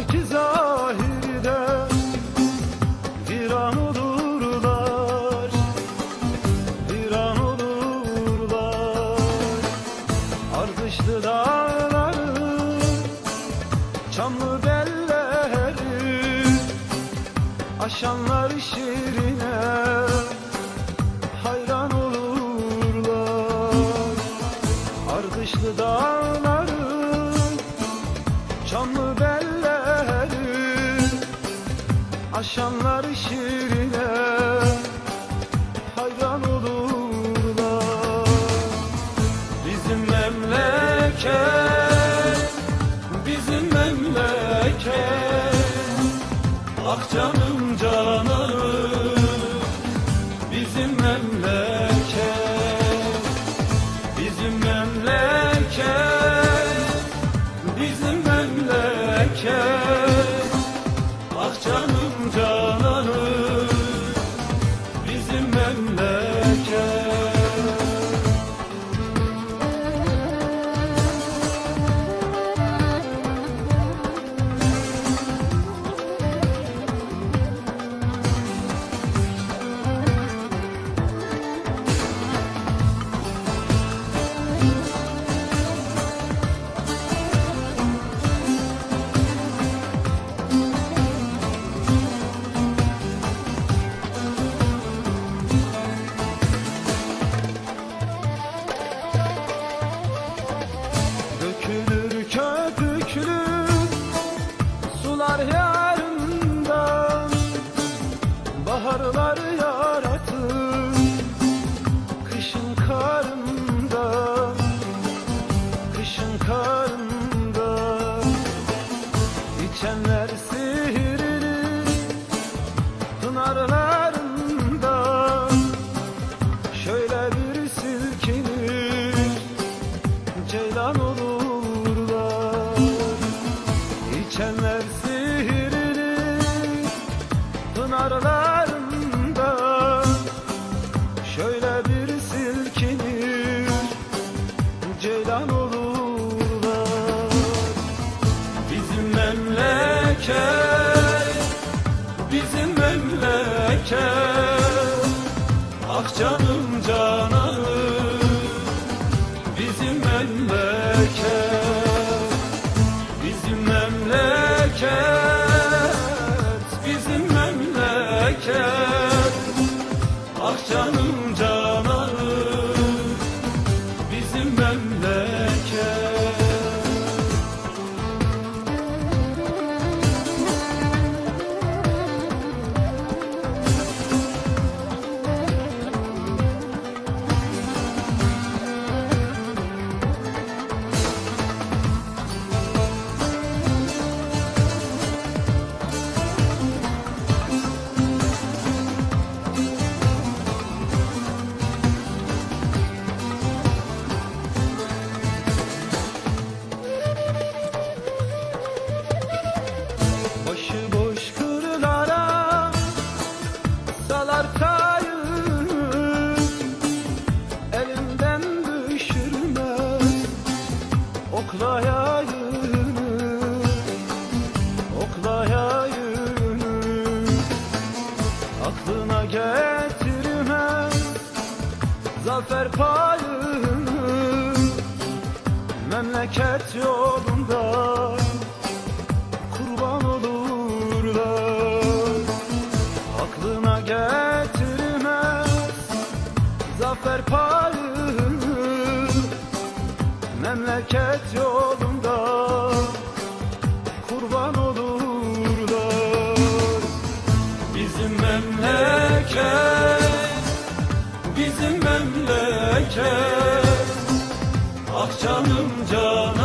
var ki zahirde Viran olurlar Viran olurlar. Ardışlı dağları Çamlı belleri Aşanlar şirine Hayran olurlar. Ardışlı dağlar Aşanlar şirine hayran olurlar. Bizim memleket, canım canım İçenler sihirli pınarlarında Şöyle bir silkinir ceylan olurlar. Bizim memleket, bizim memleket Ah canım canım Aklına getirmez zafer payını Memleket yolunda kurban olurlar. Aklına getirmez zafer payını Memleket yolunda kurban olurlar. Bizim memleket, bizim memleket Ah canım memleket